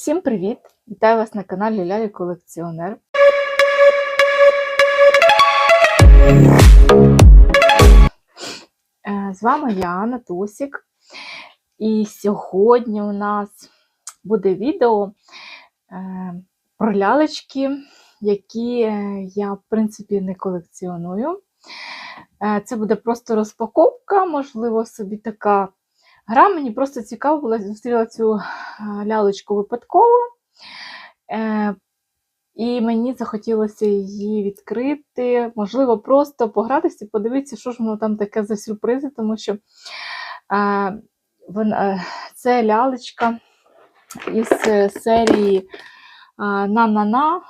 Всім привіт! Вітаю вас на каналі Лялі Колекціонер. Е, З вами я, Натусік. І сьогодні у нас буде відео е, про лялечки, які я, в принципі, не колекціоную. Е, Це буде просто розпаковка, можливо, собі така гра. Мені просто цікаво було зустріла цю е, лялечку випадково. Е, І мені захотілося її відкрити, можливо, просто погратися, подивитися, що ж воно там таке за сюрпризи, тому що е, вона, е, це лялечка із е, серії На-на-на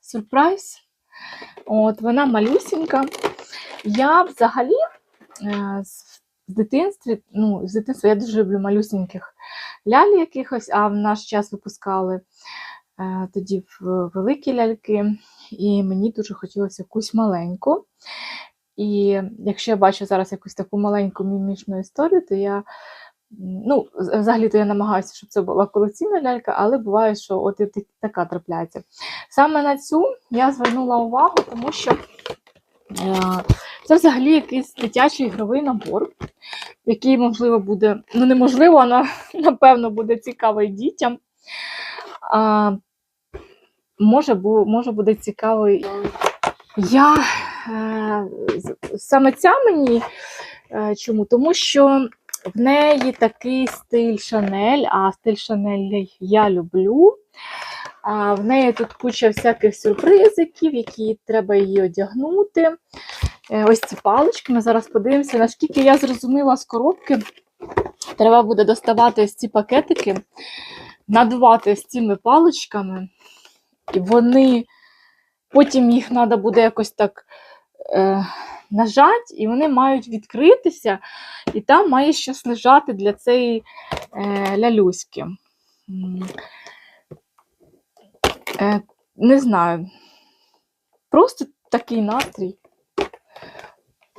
Сюрприз. От, вона малюсінька. Я взагалі е, з дитинства, ну, з дитинства я дуже люблю малюсіньких ляль якихось, а в наш час випускали е, тоді великі ляльки, і мені дуже хотілося якусь маленьку. І якщо я бачу зараз якусь таку маленьку мімішну історію, то я. Ну, взагалі-то я намагаюся, щоб це була колекційна лялька, але буває, що от і така трапляється. Саме на цю я звернула увагу, тому що е, це взагалі якийсь дитячий ігровий набор, який, можливо, буде, ну неможливо, але напевно буде цікавий дітям. А, може, бу, може буде цікавий. Я е, саме ця мені е, чому? Тому що в неї такий стиль Шанель, а стиль Шанель я люблю. А в неї тут куча всяких сюрпризиків, які треба її одягнути. Е, Ось ці палички. Ми зараз подивимося, наскільки я зрозуміла з коробки. Треба буде доставати ось ці пакетики, надувати з цими паличками, і вони потім їх треба буде якось так е, нажати, і вони мають відкритися, і там має щось лежати для цієї е, лялюськи. Е, не знаю. Просто такий настрій.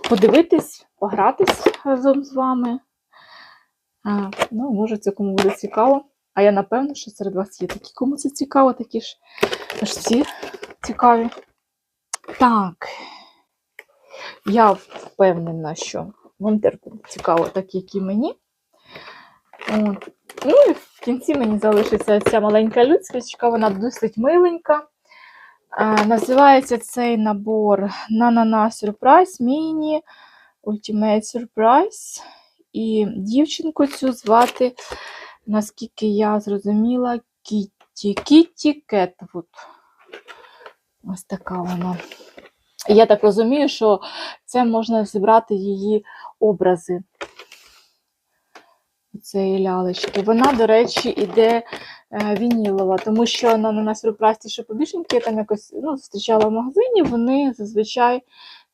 Подивитись, погратись разом з вами. А, ну, може, це кому буде цікаво. А я напевно, що серед вас є такі, кому це цікаво, такі ж аж всі цікаві. Так. Я впевнена, що вам цікаво, так як і мені. От. Ну і в кінці мені залишиться ця маленька людська, вона досить миленька. Називається цей набор На-на-на Surprise Mini Ultimate Surprise. І дівчинку цю звати, наскільки я зрозуміла, Кітті. Кітті Кетвуд. Ось така вона. Я так розумію, що це можна зібрати її образи цієї лялечки. Вона, до речі, іде е, вінілова, тому що на, на що побільшеньки, я там якось ну, зустрічала в магазині, вони зазвичай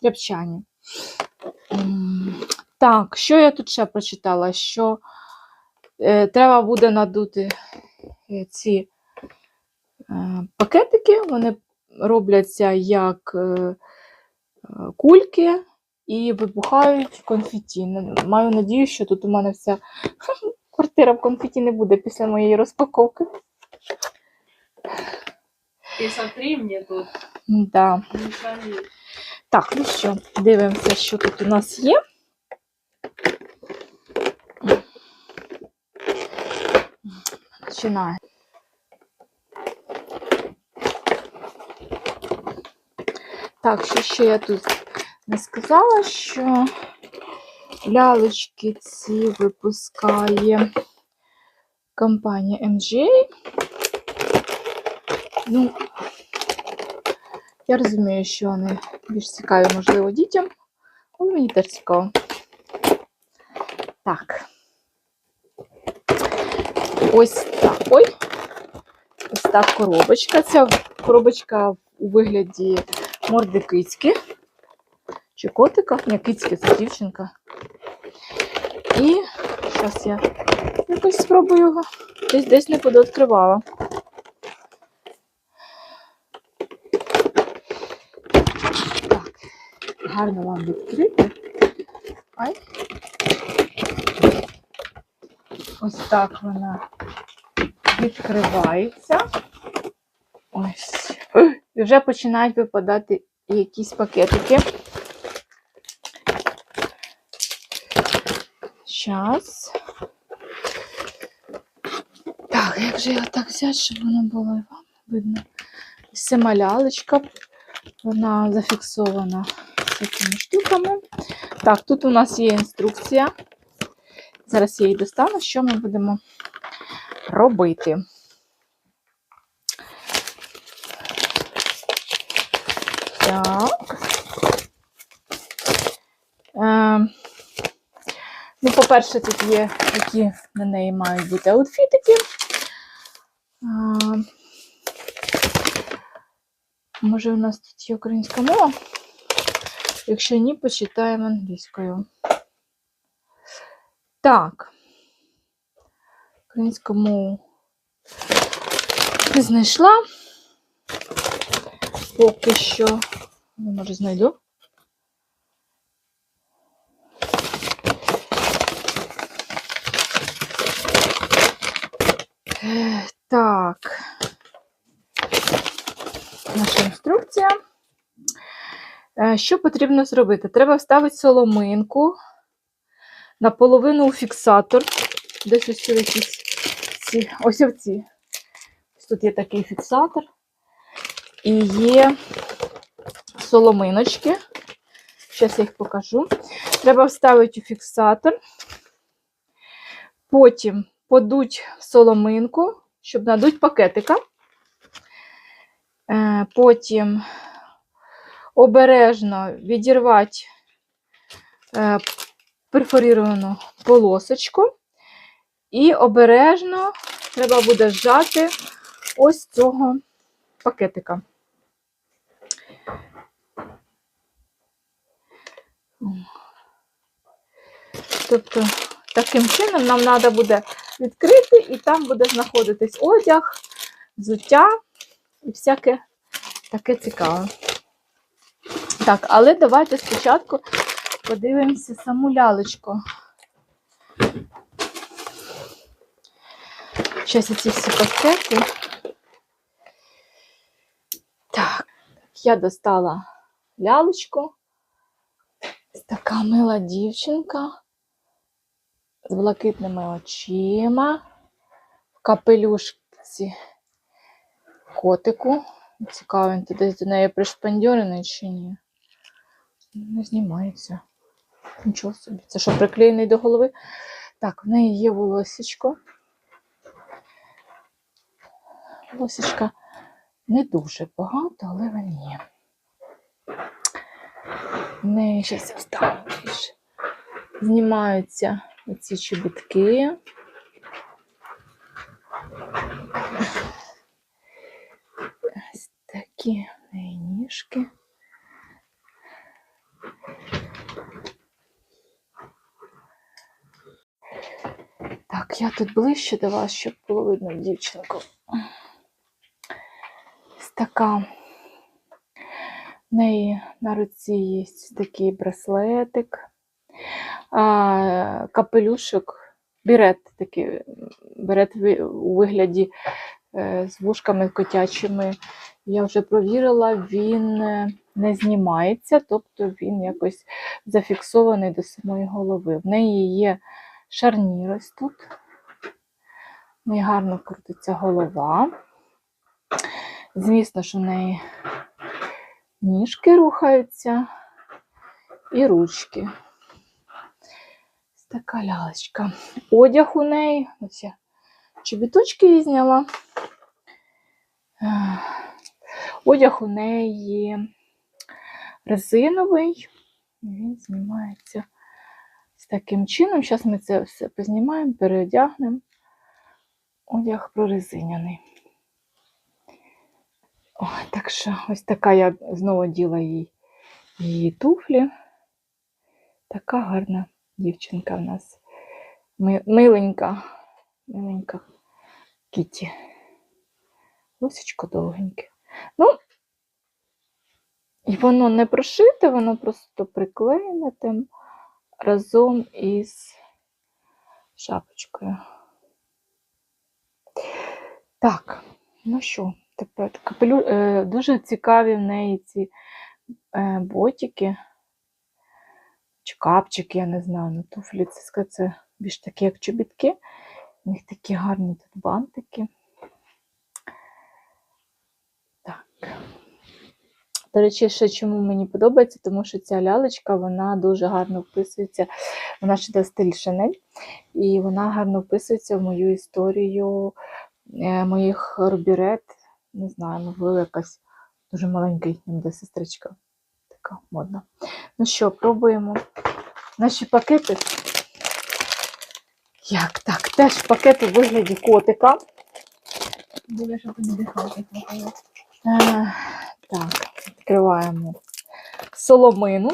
тряпчані. Так, що я тут ще прочитала? Що е, треба буде надути е, ці е, пакетики, вони робляться як е, е, кульки і вибухають конфеті. Маю надію, що тут у мене вся квартира в конфеті не буде після моєї розпаковки. Ты смотри мне тут, Да. Так, ну що, дивимося, що тут у нас є. Починаю. Так, що ще я тут не сказала, що лялечки ці випускає компанія MJ. Ну, я розумію, що вони більш цікаві, можливо, дітям, але мені теж цікаво. Так. Ось так. Ой. Ось так коробочка. Ця коробочка у вигляді морди кицьки. Чи котика? Ні, кицьки, це дівчинка. І зараз я якось спробую його. Десь десь не подооткривала. Так, гарно вам відкрити. Ай. Ось так вона відкривається. Ось. І вже починають випадати якісь пакетики. Щас. Так, як же його так взяти, щоб воно було вам видно? Це малялечка. Вона зафіксована такими штуками. Так, тут у нас є інструкція. Зараз я її достану, що ми будемо робити. Так. Ну, по-перше, тут є, які на неї мають бути аутфітики. Е, може, у нас тут є українська мова? Якщо ні, почитаємо англійською. Так. Українську мову знайшла. Поки що. Ну, може, знайду. Е, Так. Наша інструкція. Е, Що потрібно зробити? Треба вставити соломинку наполовину у фіксатор. Десь ось якісь ці. Ось тут є такий фіксатор. І є соломиночки. Зараз я їх покажу. Треба вставити у фіксатор. Потім подуть в соломинку, щоб надуть пакетика. Е, Потім обережно відірвати е, перфоріровану полосочку. І обережно треба буде зжати ось цього пакетика. Тобто, таким чином нам треба буде відкрити, і там буде знаходитись одяг, взуття і всяке таке цікаве. Так, але давайте спочатку подивимося саму лялечку. Зараз ці всі пакети. Так, я достала лялечку. Така мила дівчинка з блакитними очима, в капелюшці котику. Цікаво, він десь до неї пришпандьорений чи ні. Не знімається. Нічого собі. Це що, приклеєний до голови? Так, в неї є волосечко. Волосечка не дуже багато, але він є. В неї зараз вставлю більше. Знімаються оці чобітки. Такі в неї ніжки. Так, я тут ближче до вас, щоб було видно дівчинку. Така. В неї на руці є такий браслетик, а, капелюшок, берет такий, берет у вигляді е, з вушками котячими. Я вже провірила, він е, не знімається, тобто він якось зафіксований до самої голови. В неї є шарнір ось тут. В гарно крутиться голова. Звісно, що в неї ніжки рухаються і ручки. Така лялечка. Одяг у неї. Ось я чобіточки її зняла. Одяг у неї резиновий. Він знімається з таким чином. Зараз ми це все познімаємо, переодягнемо. Одяг прорезиняний. О, так що ось така я знову діла їй її туфлі. Така гарна дівчинка в нас. Миленька, миленька Кіті. Лусечко довгеньке. Ну, і воно не прошите, воно просто приклеєне тим разом із шапочкою. Так, ну що, тепер капелю... е, дуже цікаві в неї ці е, ботики. Чи капчики, я не знаю, ну туфлі це більш такі, як чобітки. У них такі гарні тут бантики. До речі, ще чому мені подобається, тому що ця лялечка вона дуже гарно вписується, вона ще до стиль Шанель, і вона гарно вписується в мою історію е, моїх робірет. Не знаю, можливо, якась дуже маленька їхня буде сестричка. Така модна. Ну що, пробуємо наші пакети. Як так? Теж пакет у вигляді котика. Буде, щоб дихати хватало. Е, Так, відкриваємо соломину.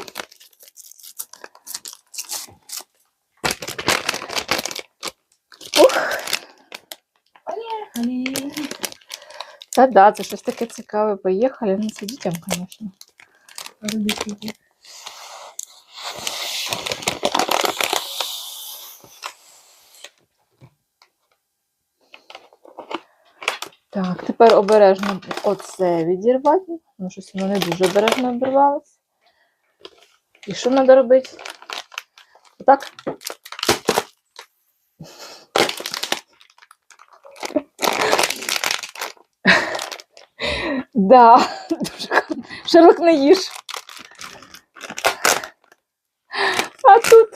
Ух, Поїхали. та да, це щось таке цікаве. Поїхали. Ну, це дітям, звісно. Так, тепер обережно оце відірвати. Ну, щось воно не дуже обережно обірвалося. І що треба робити? Отак. Да, дуже. Шерлок не їж. А тут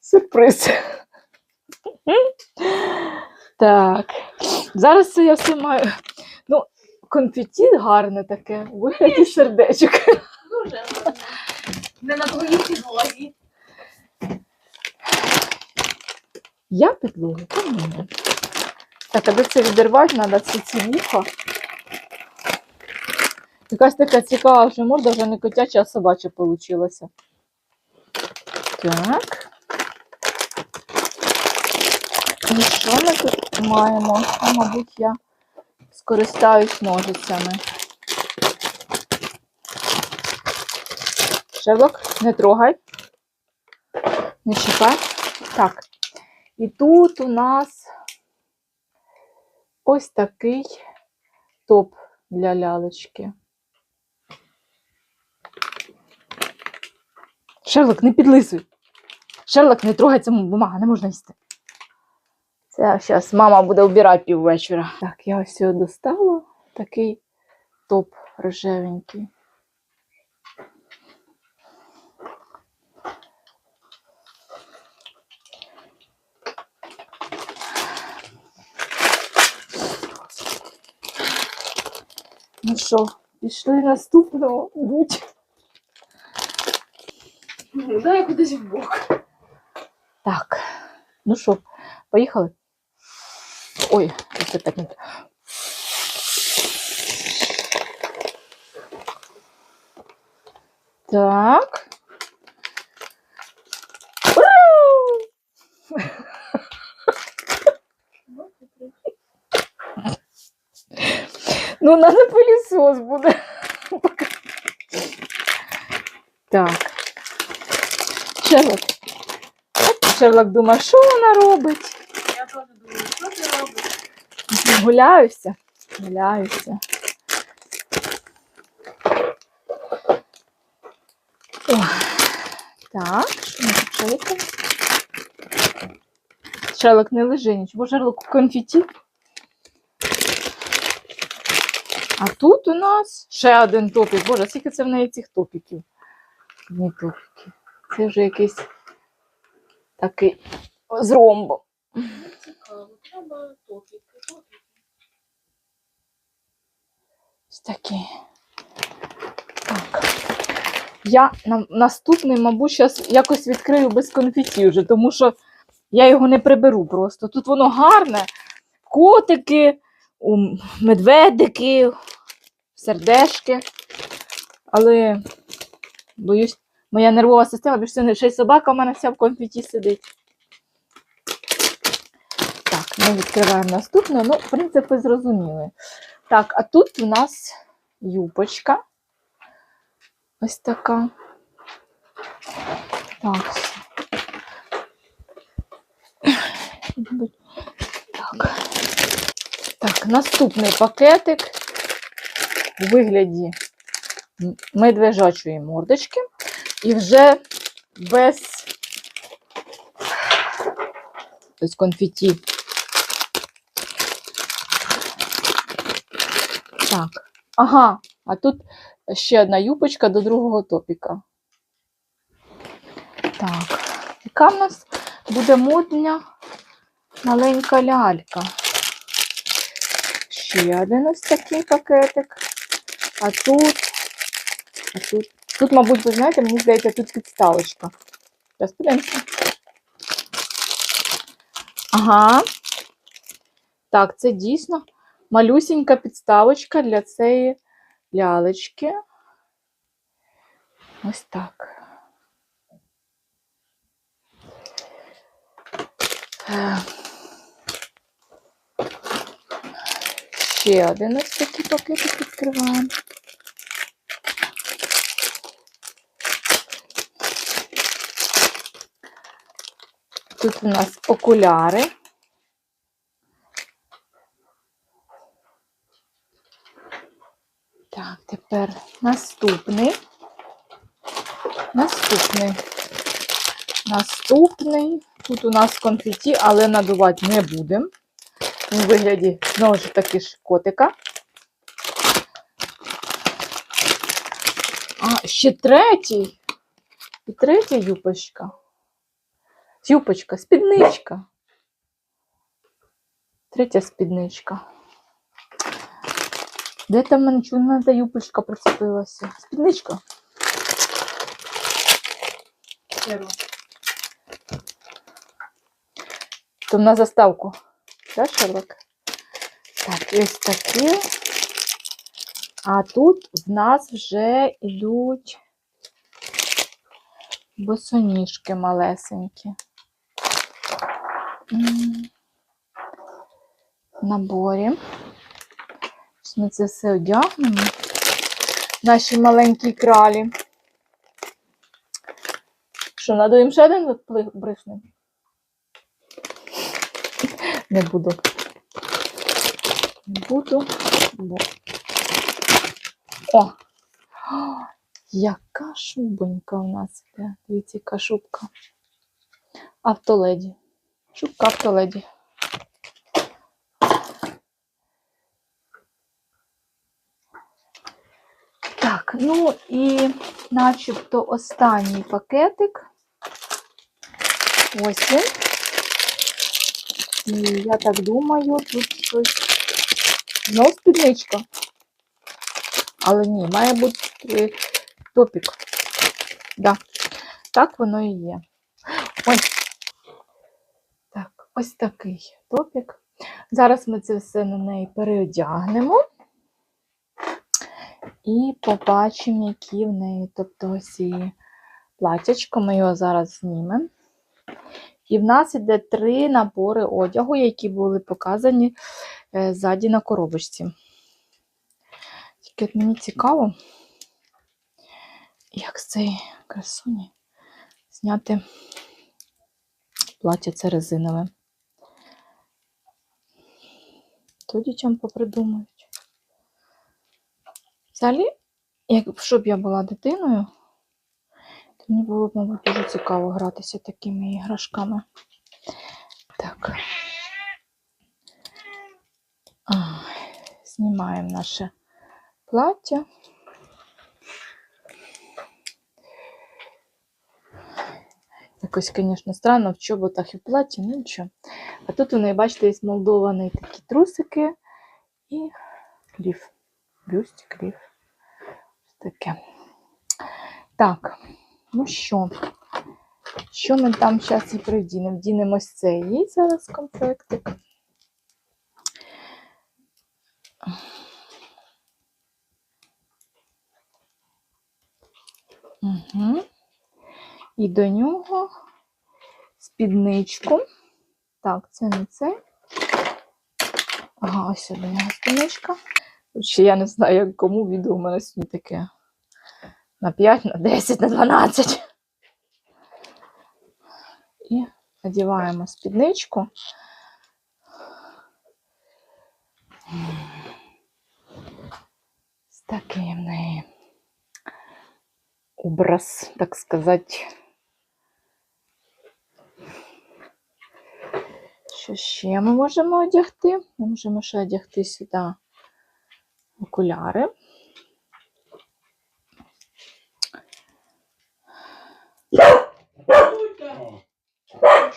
сюрприз. Так. Зараз це я все маю. Конфеті гарне таке, у вигляді сердечок. Дуже гарно. Не на твоїй підлозі. Я підлогу, та ні. Так, аби це відірвати, треба ці ці вуха. Якась така цікава, що морда вже не котяча, а собача получилася. Так. І що ми тут маємо? Ну, мабуть, я скористаюсь ножицями. Шерлок, не трогай. Не чіпай. Так. І тут у нас ось такий топ для лялечки. Шерлок, не підлизуй. Шерлок, не трогай цьому бумага, не можна їсти. Це зараз мама буде вбирати піввечора. Так, я ось його достала. Такий топ рожевенький. Ну що, пішли наступного будь. Ну, Дай кудись в бок. Так, ну що, поїхали? Ой, це так не. т- Так. Уру! Ну, надо пылесос. Пока. Так. Шерлок. Шерлок думає, що вона робить? Гуляюся. Гуляюся. Так, що ми тут Шерлока? Шерлок не лежи нічого, бо Шерлок у конфеті. А тут у нас ще один топік. Боже, скільки це в неї цих топіків? Не топіки. Це вже якийсь такий з ромбом. Цікаво. Треба топіки, Ось такі. Так. Я на, наступний, мабуть, зараз якось відкрию без конфеті вже, тому що я його не приберу просто. Тут воно гарне. Котики, медведики, сердешки. Але, боюсь, моя нервова система, більше не ще й собака у мене вся в конфеті сидить. Так, ми відкриваємо наступне. Ну, в принципі, зрозуміли. Так, а тут у нас юбочка. Ось така. Так. Так. Так. Наступний пакетик у вигляді медвежачої мордочки. І вже без ось конфеті. Так. Ага, а тут ще одна юбочка до другого топіка. Так, яка в нас буде модня маленька лялька. Ще один ось такий пакетик. А тут, а тут, тут, мабуть, ви знаєте, мені здається, тут підставочка. Зараз подивимося. Ага. Так, це дійсно малюсінька підставочка для цієї лялечки. Ось так. Ще один ось такий пакетик відкриваємо. Тут у нас окуляри. Так, тепер наступний. Наступний. Наступний. Тут у нас конфеті, але надувати не будемо. У вигляді, знову ж таки, ж котика. А, ще третій. І третя юпочка. Юпочка, спідничка. Третя спідничка. Де там мене чому та юпочка прицепилася? Спідничка. То на заставку. Так, Шерлок? Так, ось такі. А тут в нас вже йдуть босоніжки малесенькі. Наборі. Ми це все одягнемо. Наші маленькі кралі. Що, надуємо ще один випли- Не буду. Не буду. Бо... О! Яка шубонька у нас іде. Дивіться, яка шубка. Автоледі. Шубка автоледі. Так, ну і начебто останній пакетик. Ось він. І я так думаю, тут щось знов спідничка. Але ні, має бути е, топік. Да. Так воно і є. Ось. Так, ось такий топік. Зараз ми це все на неї переодягнемо. І побачимо, які в неї, тобто ось її платячко, ми його зараз знімемо. І в нас іде три набори одягу, які були показані е, ззаді на коробочці. Тільки мені цікаво, як з цієї красуні зняти плаття це резинове. То дітям попридумають. Взагалі, якщо б я була дитиною, то мені було б, мабуть, дуже цікаво гратися такими іграшками. Так. Знімаємо наше плаття. Якось, звісно, странно в чоботах і в платі, ну нічого. А тут у неї, бачите, є молдовані такі трусики і ліф. Бюстик, ліф. Таке. Так, ну що? Що ми там зараз і придінемо? Вдінемо ось цей зараз комплектик. Угу. І до нього спідничку. Так, це не це. Ага, ось до нього спідничка. Ще я не знаю, кому відео у мене сьогодні таке на 5, на 10, на 12. І надіваємо спідничку. З таким неї образ, так сказати. Що ще ми можемо одягти? Ми можемо ще одягти сюди окуляри.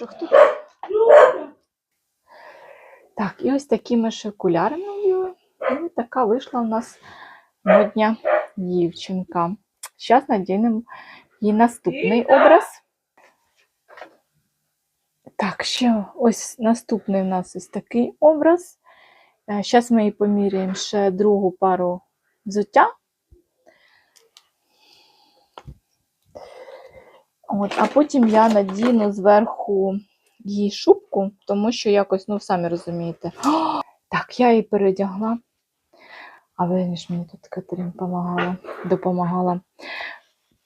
Хто тут? Так, і ось такі ми ще окуляри наділи. І така вийшла у нас модня дівчинка. Зараз надінемо їй наступний образ. Так, ще ось наступний у нас ось такий образ. Зараз ми їй поміряємо ще другу пару взуття. От, а потім я надіну зверху їй шубку, тому що якось, ну, самі розумієте. О, так, я її передягла. А ви ж мені тут Катерин допомагала, допомагала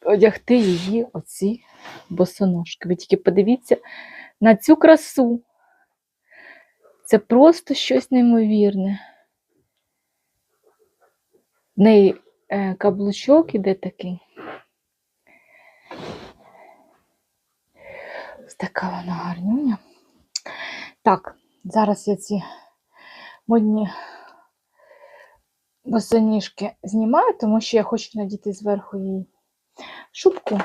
одягти її оці босоножки. Ви тільки подивіться на цю красу. Це просто щось неймовірне. В неї е, каблучок іде такий. Така вона гарнюня. Так, зараз я ці модні босоніжки знімаю, тому що я хочу надіти зверху їй шубку.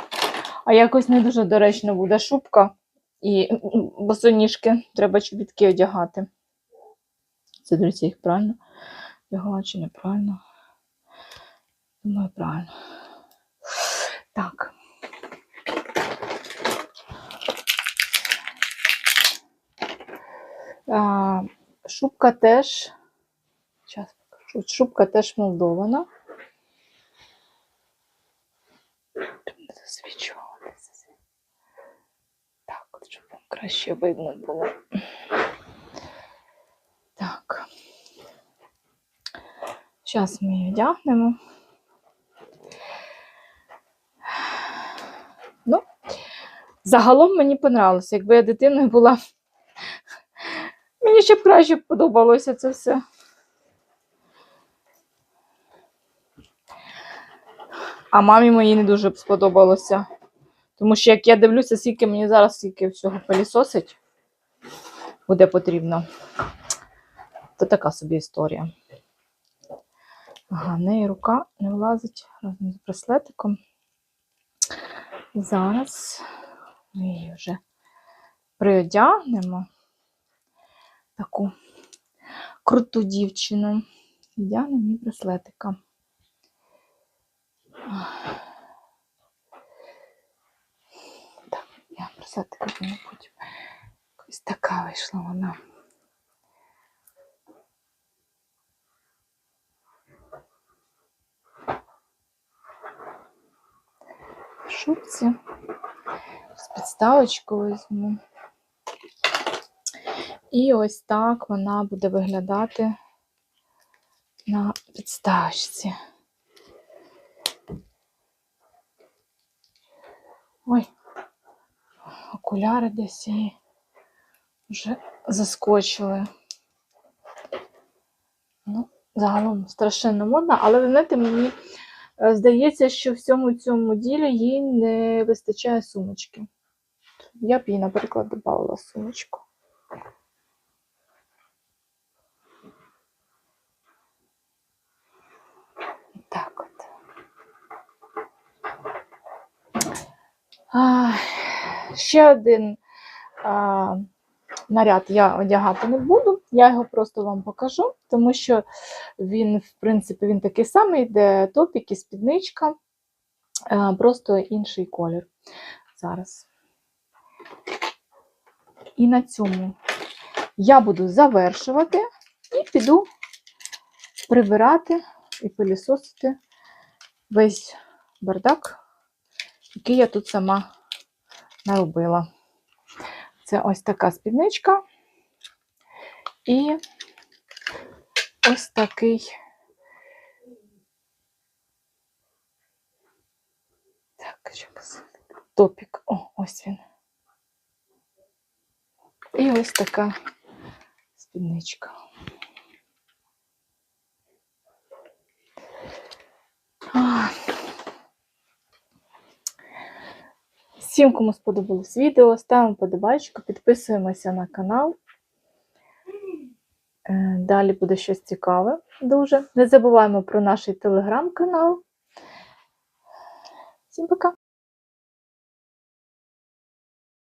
А якось не дуже доречно буде шубка і босоніжки. Треба чобітки одягати. Це, друзі, їх правильно одягала чи неправильно? Думаю, правильно. Так. Шубка теж. Зараз покажу. Шубка теж молдована. Тут засвічуватися. Так, от, щоб вам краще видно було. Так. Зараз ми її одягнемо. Ну, загалом мені понравилося. Якби я дитиною була, мені ще б краще подобалося це все. А мамі моїй не дуже б сподобалося. Тому що як я дивлюся, скільки мені зараз скільки всього пилісосить буде потрібно. То така собі історія. Ага, в неї рука не влазить разом з браслетиком. Зараз ми її вже приодягнемо таку круту дівчину. Вдягнемо їй браслетика. Так, я браслетика візьму потім. Ось така вийшла вона. В шубці. З підставочкою візьму. І ось так вона буде виглядати на підставочці. Ой, окуляри десь її вже заскочили. Ну, загалом страшенно модно, але ви знаєте, мені е, здається, що в цьому цьому ділі їй не вистачає сумочки. Я б їй, наприклад, додала сумочку. Ще один наряд я одягати не буду, я його просто вам покажу, тому що він, в принципі, він такий самий, де топік і спідничка, просто інший колір. Зараз. І на цьому я буду завершувати і піду прибирати і пилісосити весь бардак який я тут сама наробила. Це ось така спідничка і ось такий так, що топік. О, ось він. І ось така спідничка. Всім, кому сподобалось відео, ставимо подобайку, підписуємося на канал. Е, Далі буде щось цікаве дуже. Не забуваємо про наш телеграм-канал. Всім пока!